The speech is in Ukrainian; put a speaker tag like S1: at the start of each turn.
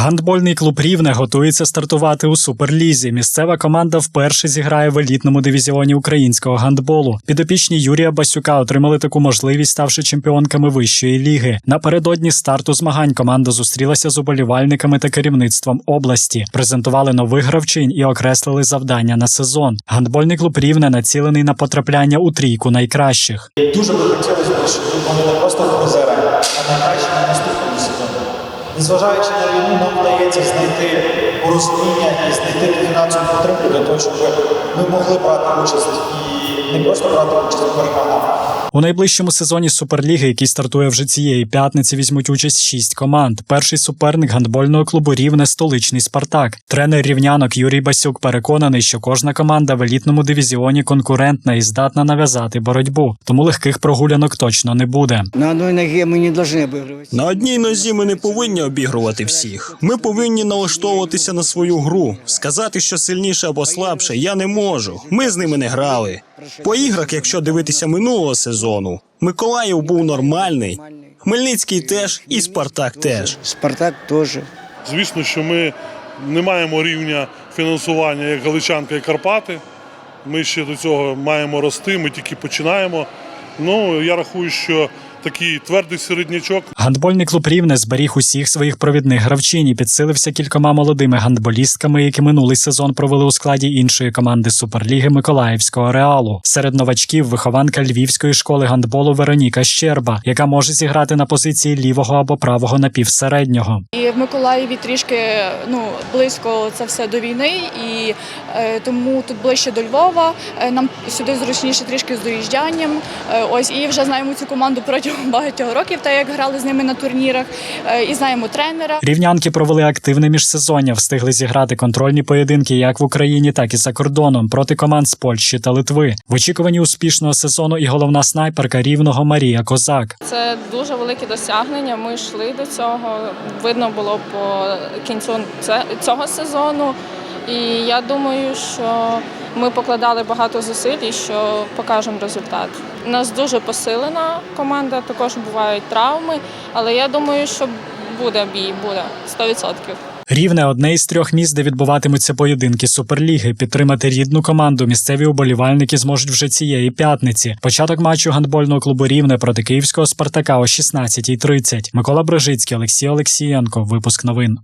S1: Гандбольний клуб Рівне готується стартувати у суперлізі. Місцева команда вперше зіграє в елітному дивізіоні українського гандболу. Підопічні Юрія Басюка отримали таку можливість, ставши чемпіонками вищої ліги. Напередодні старту змагань команда зустрілася з уболівальниками та керівництвом області, презентували нових гравчин і окреслили завдання на сезон. Гандбольний клуб Рівне націлений на потрапляння у трійку найкращих.
S2: Дуже би хотілося, щоб ми були просто в а найкраще на наступному сезоні. Незважаючи на війну, нам вдається знайти порозуміння і знайти фінансову підтримку для того, щоб ми могли брати участь і не просто брати участь у перемагах.
S1: У найближчому сезоні Суперліги, який стартує вже цієї п'ятниці, візьмуть участь шість команд. Перший суперник гандбольного клубу Рівне столичний Спартак. Тренер рівнянок Юрій Басюк переконаний, що кожна команда в елітному дивізіоні конкурентна і здатна нав'язати боротьбу, тому легких прогулянок точно не буде.
S3: На одной ноге мы не должны обыгрывать.
S4: На одній нозі ми не повинні обігрувати всіх. Ми повинні налаштовуватися на свою гру. Сказати, що сильніше або слабше, я не можу. Ми з ними не грали. По іграх, якщо дивитися минулого сезону, Миколаїв був нормальний. Хмельницький теж і Спартак теж.
S3: Спартак теж.
S5: Звісно, що ми не маємо рівня фінансування як Галичанка і Карпати. Ми ще до цього маємо рости, ми тільки починаємо. Ну, я рахую, що такий твердий середнячок
S1: Гандбольний клуб Рівне зберіг усіх своїх провідних гравчинь і підсилився кількома молодими гандболістками, які минулий сезон провели у складі іншої команди Суперліги Миколаївського реалу. Серед новачків вихованка львівської школи гандболу Вероніка Щерба, яка може зіграти на позиції лівого або правого напівсереднього.
S6: І в Миколаєві трішки ну близько це все до війни, і е, тому тут ближче до Львова. Е, нам сюди зручніше трішки з доїжджанням. Е, ось і вже знаємо цю команду протягом багатьох років, так як грали з ними на турнірах, е, і знаємо тренера.
S1: Рівнянки провели активне міжсезоння, встигли зіграти контрольні поєдинки як в Україні, так і за кордоном проти команд з Польщі та Литви. В очікуванні успішного сезону і головна снайперка рівного Марія Козак.
S7: Це дуже велике досягнення. Ми йшли до цього. Видно було по кінцю цього сезону. І я думаю, що ми покладали багато зусиль що покажемо результат. У нас дуже посилена команда, також бувають травми, але я думаю, що буде бій, буде 100%.
S1: Рівне одне із трьох міст, де відбуватимуться поєдинки Суперліги. Підтримати рідну команду місцеві уболівальники зможуть вже цієї п'ятниці. Початок матчу гандбольного клубу Рівне проти київського Спартака о 16.30. Микола Брижицький, Олексій Олексієнко. Випуск новин.